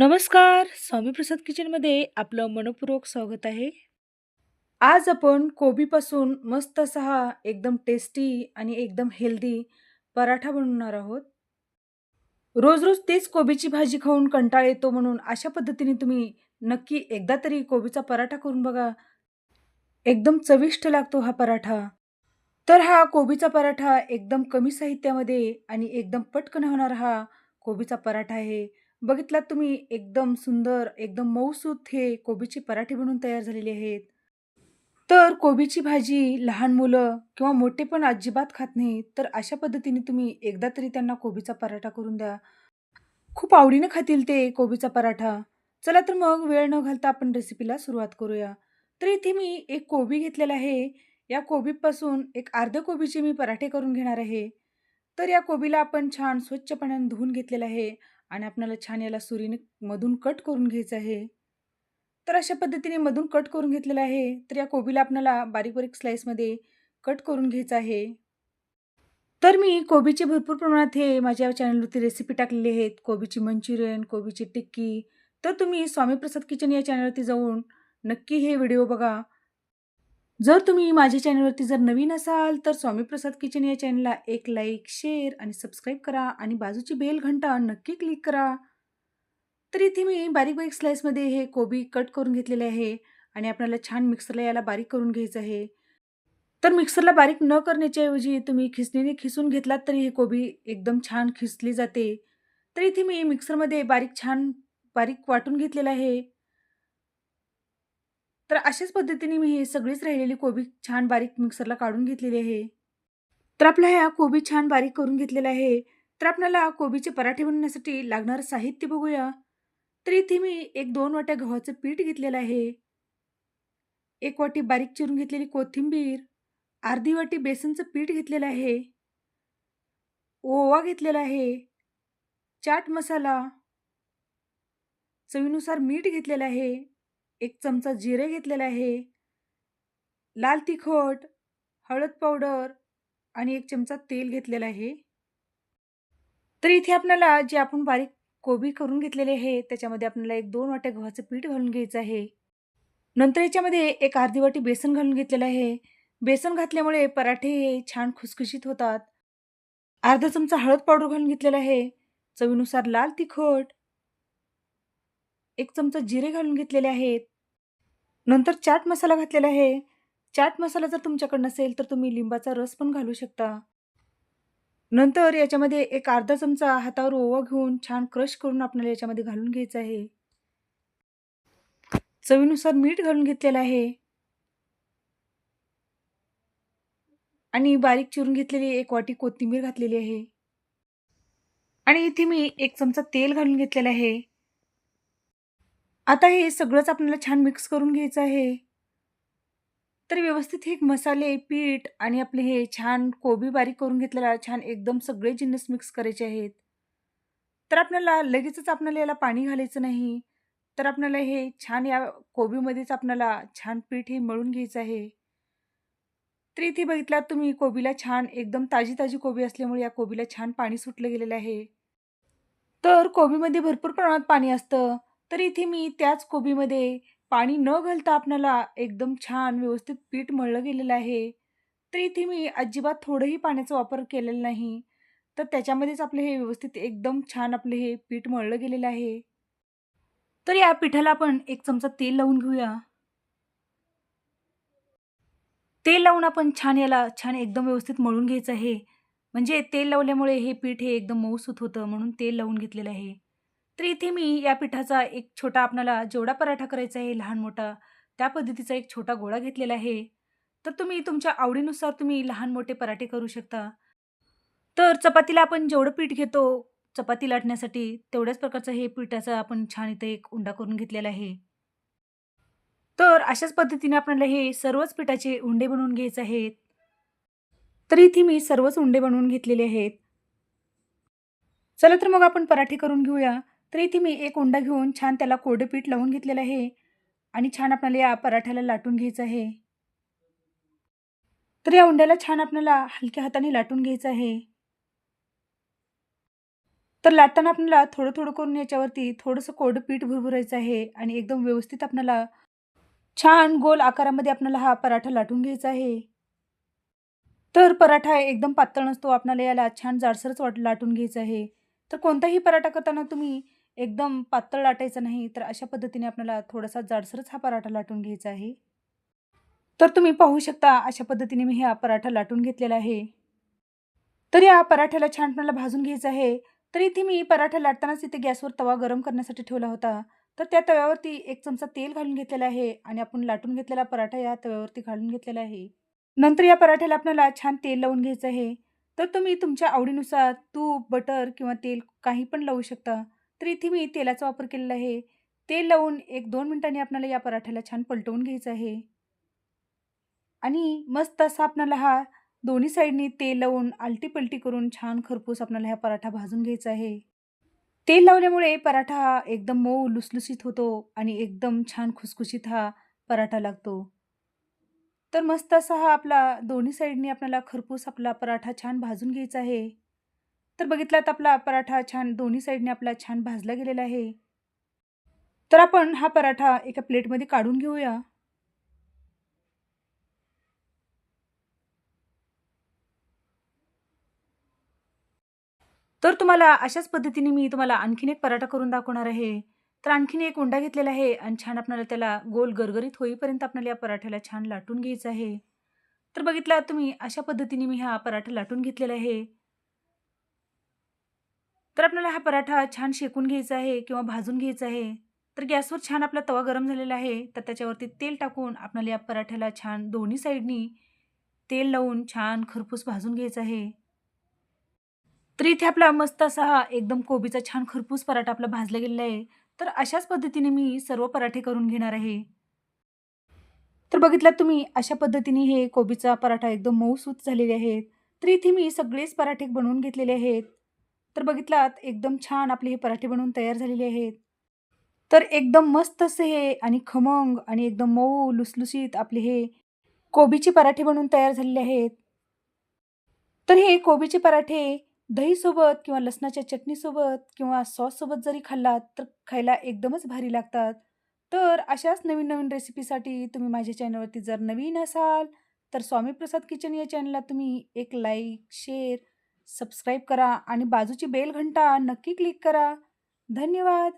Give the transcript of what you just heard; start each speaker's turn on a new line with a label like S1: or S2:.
S1: नमस्कार स्वामी प्रसाद किचनमध्ये आपलं मनपूर्वक स्वागत आहे. आज आपण कोबीपासून मस्त असा हा एकदम टेस्टी आणि एकदम हेल्दी पराठा बनवणार आहोत. रोज रोज तेच कोबीची भाजी खाऊन कंटाळ येतो म्हणून अशा पद्धतीने तुम्ही नक्की एकदा तरी कोबीचा पराठा करून बघा. एकदम चविष्ट लागतो हा पराठा. तर हा कोबीचा पराठा एकदम कमी साहित्यामध्ये आणि एकदम पटकन होणारा हा कोबीचा पराठा आहे. बघितलात तुम्ही एकदम सुंदर एकदम मऊसूत हे कोबीचे पराठे बनवून तयार झालेले आहेत. तर कोबीची भाजी लहान मुलं किंवा मोठे पण अजिबात खात नाही तर अशा पद्धतीने तुम्ही एकदा तरी त्यांना कोबीचा पराठा करून द्या. खूप आवडीनं खातील ते कोबीचा पराठा. चला तर मग वेळ न घालता आपण रेसिपीला सुरुवात करूया. तर इथे मी एक कोबी घेतलेला आहे. या कोबीपासून एक अर्ध कोबीचे मी पराठे करून घेणार आहे. तर या कोबीला आपण छान स्वच्छ पाण्याने धुवून घेतलेलं आहे. आणि आपल्याला छान याला सुरीने मधून कट करून घ्यायचं आहे. तर अशा पद्धतीने मधून कट करून घेतलेलं आहे. तर या कोबीला आपल्याला बारीक बारीक स्लाईसमध्ये कट करून घ्यायचं आहे. तर मी कोबीचे भरपूर प्रमाणात हे माझ्या चॅनलवरती रेसिपी टाकलेली आहेत. कोबीची मंचुरियन कोबीची टिक्की. तर तुम्ही स्वामी प्रसाद किचन या चॅनलवरती जाऊन नक्की हे व्हिडिओ बघा. जर तुम्ही माझ्या चॅनलवरती जर नवीन असाल तर स्वामीप्रसाद किचन या चॅनलला एक लाईक शेअर आणि सबस्क्राईब करा आणि बाजूची बेल घंटा नक्की क्लिक करा. तर इथे मी बारीक बारीक स्लाईसमध्ये हे कोबी कट करून घेतलेले आहे आणि आपल्याला छान मिक्सरला याला बारीक करून घ्यायचं आहे. तर मिक्सरला बारीक न करण्याच्या ऐवजी तुम्ही खिसणीने खिसून घेतलात तरी हे कोबी एकदम छान खिसली जाते. तर इथे मी मिक्सरमध्ये बारीक छान बारीक वाटून घेतलेलं आहे. तर अशाच पद्धतीने मी हे सगळीच राहिलेली कोबी छान बारीक मिक्सरला काढून घेतलेली आहे. तर आपल्या ह्या कोबी छान बारीक करून घेतलेला आहे. तर आपल्याला कोबीचे पराठे बनवण्यासाठी लागणारं साहित्य बघूया. तर इथे मी एक दोन वाट्या गव्हाचं पीठ घेतलेलं आहे. एक वाटी बारीक चिरून घेतलेली कोथिंबीर. अर्धी वाटी बेसनचं पीठ घेतलेलं आहे. ओवा घेतलेला आहे. चाट मसाला. चवीनुसार मीठ घेतलेलं आहे. एक चमचा जिरे घेतलेला आहे. लाल तिखट हळद पावडर आणि एक चमचा तेल घेतलेला आहे. तर इथे आपल्याला जे आपण बारीक कोबी करून घेतलेले आहे त्याच्यामध्ये आपल्याला एक दोन वाट्या गव्हाचं पीठ घालून घ्यायचं आहे. नंतर याच्यामध्ये एक अर्धी वाटी बेसन घालून घेतलेलं आहे. बेसन घातल्यामुळे पराठे हे छान खुसखुशीत होतात. अर्धा चमचा हळद पावडर घालून घेतलेला आहे. चवीनुसार लाल तिखट एक चमचा जिरे घालून घेतलेले आहेत. नंतर चाट मसाला घातलेला आहे. चाट मसाला जर तुमच्याकडे नसेल तर तुम्ही लिंबाचा रस पण घालू शकता. नंतर याच्यामध्ये एक अर्धा चमचा हातावर ओवा घेऊन छान क्रश करून आपल्याला याच्यामध्ये घालून घ्यायचं आहे. चवीनुसार मीठ घालून घेतलेलं आहे. आणि बारीक चिरून घेतलेली एक वाटी कोथिंबीर घातलेली आहे. आणि इथे मी एक चमचा तेल घालून घेतलेलं आहे. आता हे सगळंच आपल्याला छान मिक्स करून घ्यायचं आहे. तर व्यवस्थित हे मसाले पीठ आणि आपले हे छान कोबी बारीक करून घेतलेला छान एकदम सगळे जिन्नस मिक्स करायचे आहेत. तर आपल्याला लगेचच आपल्याला याला पाणी घालायचं नाही. तर आपल्याला हे छान या कोबीमध्येच आपल्याला छान पीठ हे मळून घ्यायचं आहे. तर इथे बघितलात तुम्ही कोबीला छान एकदम ताजी ताजी कोबी असल्यामुळे या कोबीला छान पाणी सुटलं गेलेलं आहे. तर कोबीमध्ये भरपूर प्रमाणात पाणी असतं. तर इथे मी त्याच कोबीमध्ये पाणी न घालता आपणाला एकदम छान व्यवस्थित पीठ मळलं गेलेलं आहे. तर इथे मी अजिबात थोडंही पाण्याचा वापर केलेला नाही. तर त्याच्यामध्येच आपले हे व्यवस्थित एकदम छान आपले हे पीठ मळलं गेलेलं आहे. तर या पिठाला आपण एक चमचा तेल लावून घेऊया. तेल लावून आपण छान याला छान एकदम व्यवस्थित मळून घ्यायचं आहे. म्हणजे तेल लावल्यामुळे हे पीठ हे एकदम मऊसूत होतं म्हणून तेल लावून घेतलेलं आहे. तर इथे मी या पिठाचा एक छोटा आपणाला जेवढा पराठा करायचा आहे लहान मोठा त्या पद्धतीचा एक छोटा गोळा घेतलेला आहे. तर तुम्ही तुमच्या आवडीनुसार तुम्ही लहान मोठे पराठे करू शकता. तर चपातीला आपण जेवढं पीठ घेतो चपाती लाटण्यासाठी तेवढ्याच प्रकारचं हे पिठाचा आपण छान इथे एक उंडा करून घेतलेला आहे. तर अशाच पद्धतीने आपल्याला हे सर्वच पिठाचे उंडे बनवून घ्यायचे आहेत. तर इथे मी सर्वच उंडे बनवून घेतलेले आहेत. चला तर मग आपण पराठे करून घेऊया. तर इथे मी एक उंडा घेऊन छान त्याला कोरडं पीठ लावून घेतलेलं आहे आणि छान आपल्याला या पराठ्याला लाटून घ्यायचं आहे तर या उंड्याला छान आपल्याला हलक्या हाताने लाटून घ्यायचं आहे तर लाटताना आपल्याला थोडं-थोडं करून याच्यावरती थोडंसं कोरडं पीठ भुरभुरायचं आहे आणि एकदम व्यवस्थित आपल्याला छान गोल आकारामध्ये आपल्याला हा पराठा लाटून घ्यायचा आहे. तर पराठा एकदम पातळ नसतो. आपल्याला याला छान जाडसरच वाट लाटून घ्यायचा आहे. तर कोणताही पराठा करताना तुम्ही एकदम पातळ लाटायचं नाही. तर अशा पद्धतीने आपल्याला थोडासा जाडसरच हा पराठा लाटून घ्यायचा आहे. तर तुम्ही पाहू शकता अशा पद्धतीने मी हा पराठा लाटून घेतलेला आहे. तर या पराठ्याला छान आपल्याला भाजून घ्यायचं आहे. तर इथे मी पराठा लाटतानाच इथे गॅसवर तवा गरम करण्यासाठी ठेवला होता. तर त्या तव्यावरती एक चमचा तेल घालून घेतलेला आहे आणि आपण लाटून घेतलेला पराठा या तव्यावरती घालून घेतलेला आहे. नंतर या पराठ्याला आपल्याला छान तेल लावून घ्यायचं आहे. तर तुम्ही तुमच्या आवडीनुसार तूप, बटर किंवा तेल काही पण लावू शकता. तर इथे मी तेलाचा वापर केलेला आहे. तेल लावून एक दोन मिनटांनी आपल्याला या पराठ्याला छान पलटवून घ्यायचं आहे. आणि मस्त असा आपल्याला हा दोन्ही साईडनी तेल लावून आलटी-पलटी करून छान खरपूस आपल्याला हा पराठा भाजून घ्यायचा आहे. तेल लावल्यामुळे पराठा हा एकदम मऊ लुसलुसीत होतो आणि एकदम छान खुसखुशीत हा पराठा लागतो. तर मस्त असा हा आपला दोन्ही साईडनी आपल्याला खरपूस आपला पराठा छान भाजून घ्यायचा आहे. तर बघितलात आपला पराठा छान दोन्ही साईडने आपला छान भाजला गेलेला आहे. तर आपण हा पराठा एका प्लेटमध्ये काढून घेऊया. तर तुम्हाला अशाच पद्धतीने मी तुम्हाला आणखीन एक पराठा करून दाखवणार आहे. तर आणखीन एक उंडा घेतलेला आहे आणि छान आपल्याला त्याला गोल गरगरीत होईपर्यंत आपल्याला या पराठ्याला छान लाटून घ्यायचं आहे. तर बघितला तुम्ही अशा पद्धतीने मी हा पराठा लाटून घेतलेला आहे. तर आपल्याला हा पराठा छान शेकून घ्यायचा आहे किंवा भाजून घ्यायचा आहे. तर गॅसवर छान आपला तवा गरम झालेला आहे. तर त्याच्यावरती तेल टाकून आपल्याला या पराठ्याला छान दोन्ही साईडनी तेल लावून छान खरपूस भाजून घ्यायचं आहे. तर इथे आपला मस्त असा हा एकदम कोबीचा छान खरपूस पराठा आपला भाजला गेलेला आहे. तर अशाच पद्धतीने मी सर्व पराठे करून घेणार आहे. तर बघितलात तुम्ही अशा पद्धतीने हे कोबीचा पराठा एकदम मऊसूत झालेले आहेत. तर इथे मी सगळेच पराठे बनवून घेतलेले आहेत. तर बघितलात एकदम छान आपले हे पराठे बनवून तयार झालेले आहेत. तर एकदम मस्त असे हे आणि खमंग आणि एकदम मऊ लुसलुसीत आपले हे कोबीचे पराठे बनवून तयार झालेले आहेत. तर हे कोबीचे पराठे दहीसोबत किंवा लसणाच्या चटणीसोबत किंवा सॉससोबत जरी खाल्लात तर खायला एकदमच भारी लागतात. तर अशाच नवीन-नवीन रेसिपीसाठी तुम्ही माझ्या चॅनलवरती जर नवीन असाल तर स्वामी प्रसाद किचन या चॅनलला तुम्ही एक लाईक, शेअर, सबस्क्राईब करा आणि बाजूची बेल घंटा नक्की क्लिक करा. धन्यवाद.